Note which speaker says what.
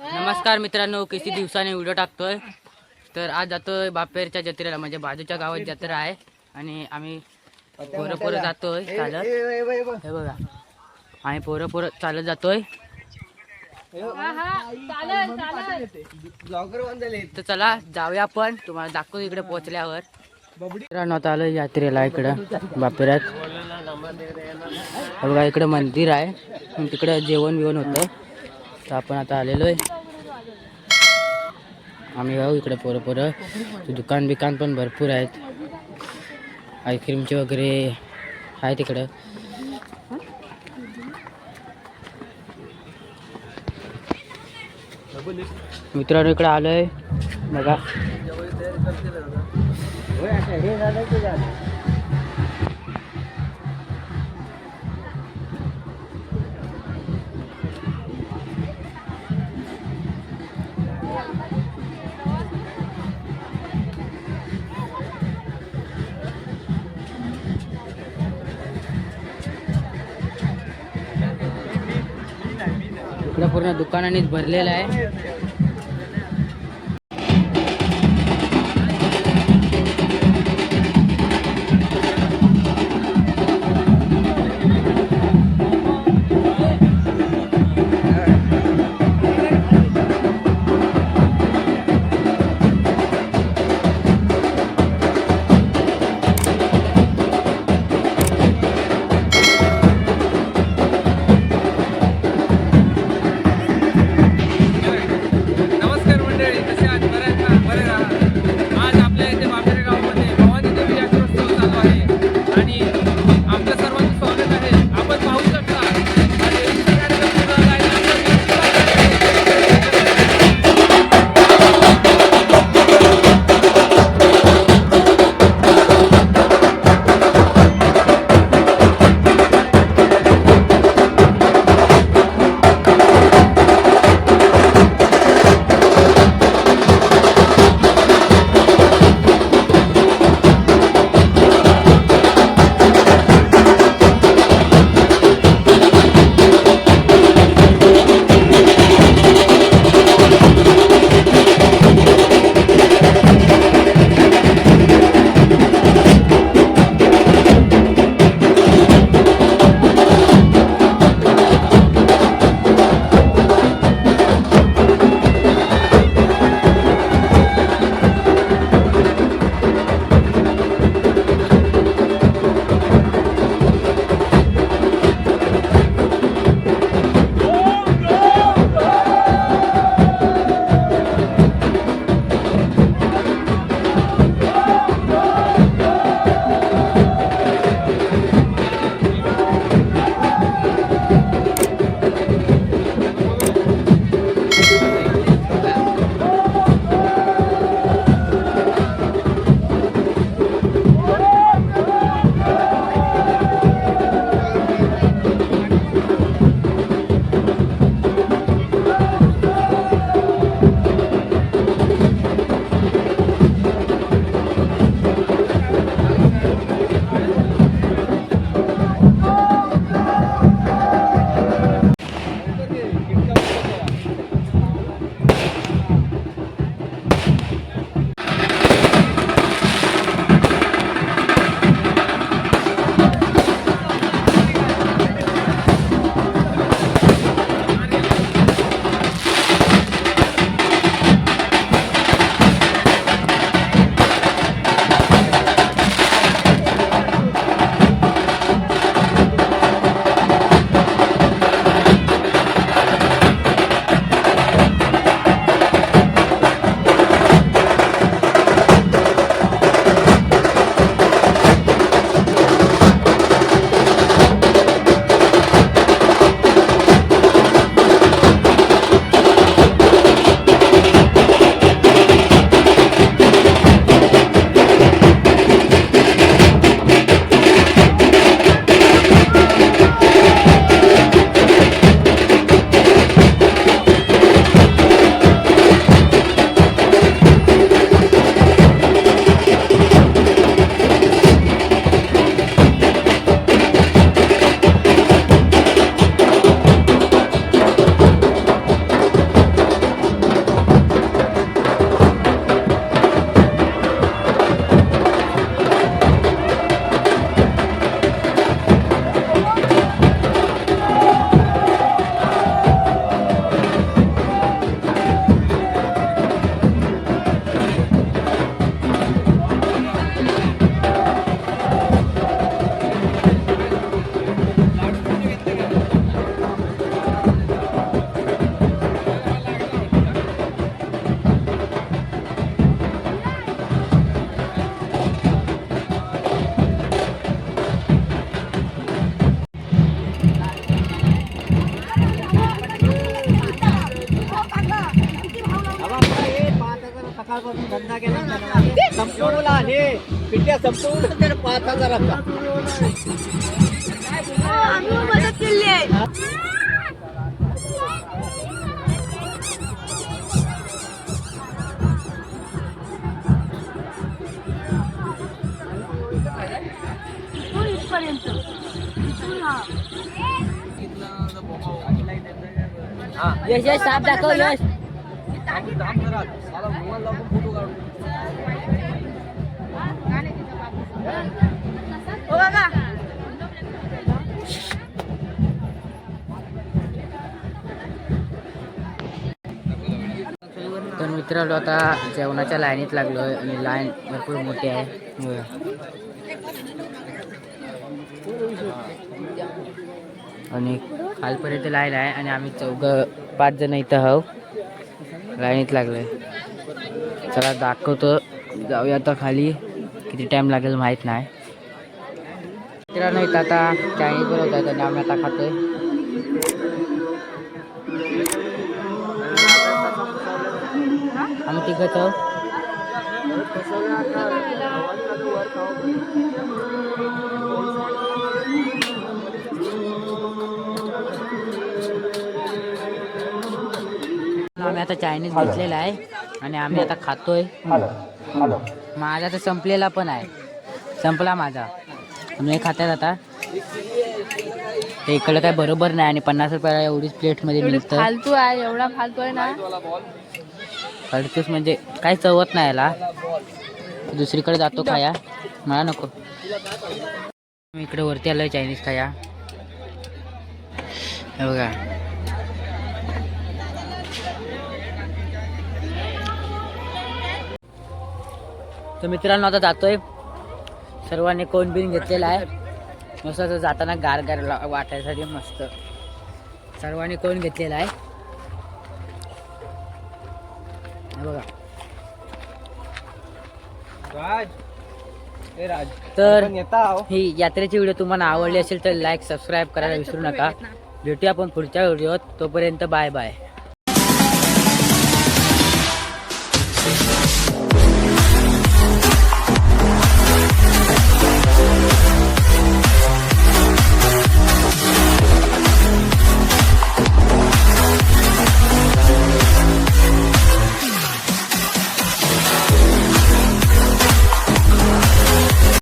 Speaker 1: नमस्कार मित्रांनो किती दिवसाने व्हिडिओ टाकतोय. तर आज जातोय बापेरच्या जत्रेला म्हणजे बाजूच्या गावात जत्रा आहे. आणि आम्ही पोरं पोरं जातोय चालत. हे बघा आम्ही पोरं पोरं चालत जातोय. तर चला जाऊया आपण. तुम्हाला दाखवू इकडे पोहोचल्यावर. मित्रांनो आता आलं यात्रेला इकडं. बापेरात. हे बघा इकडे मंदिर आहे. तिकडे जेवण बिवण होतं. तर आपण आता आलेलो आहे आम्ही जाऊ इकडे पोरं पोरं. दुकान बिकान पण भरपूर आहेत. आईस्क्रीमचे वगैरे आहे तिकडं. मित्रांनो इकडे आलोय. बघा. इकडं पूर्ण दुकानानेच भरलेलं आहे.
Speaker 2: संपवला आणि पिट्या संपवून त्यानं पाच हजार आपला
Speaker 3: आम्ही मदत केली आहे हा.
Speaker 1: यश यश साप दाखव यश.
Speaker 3: हो बघा
Speaker 1: तर मित्रांनो आता जेवणाच्या लाईनीत लागलो आहे आणि लाईन भरपूर मोठी आहे. आणि खालपर्यंत लाईन आहे आणि आम्ही चौघ पाच जण इथं आहो लाईनीत लागलो आहे चला दाखवतो. जाऊया आता खाली. किती टाइम लागेल माहीत नाही मित्रांनो इथं आता चायनीज बनवत आहे आणि आम्ही आता खातोय आम्ही तिघच आहो आम्ही आता चायनीज घेतलेला आहे आणि आम्ही आता खातोय माझा तर संपलेला पण आहे. संपला माझा. मी खात्यात आता. ते इकडं काय बरोबर नाही आणि पन्नास रुपयाला एवढीच प्लेटमध्ये मिळतं.
Speaker 3: फालतू आहे एवढा फालतू आहे ना?
Speaker 1: फडतूस म्हणजे काही चवत नाही याला. दुसरीकडे जातो खाया. मला नको. मी इकडे वरती आलोय चायनीज खाया. हे बघा. तर मित्रांनो आता जातोय. सर्वांनी कोण बिन घेतलेला आहे. मस्त असं जाताना गार गार ला- वाटायसाठी मस्त. सर्वांनी कोण घेतलेला आहे? हे बघा.
Speaker 2: राज. ए राज.
Speaker 1: तर. ही यात्रेची व्हिडिओ तुम्हाला आवडली असेल तर लाईक सबस्क्राईब करायला विसरू नका. भेटूया आपण पुढच्या व्हिडिओत. तोपर्यंत बाय बाय.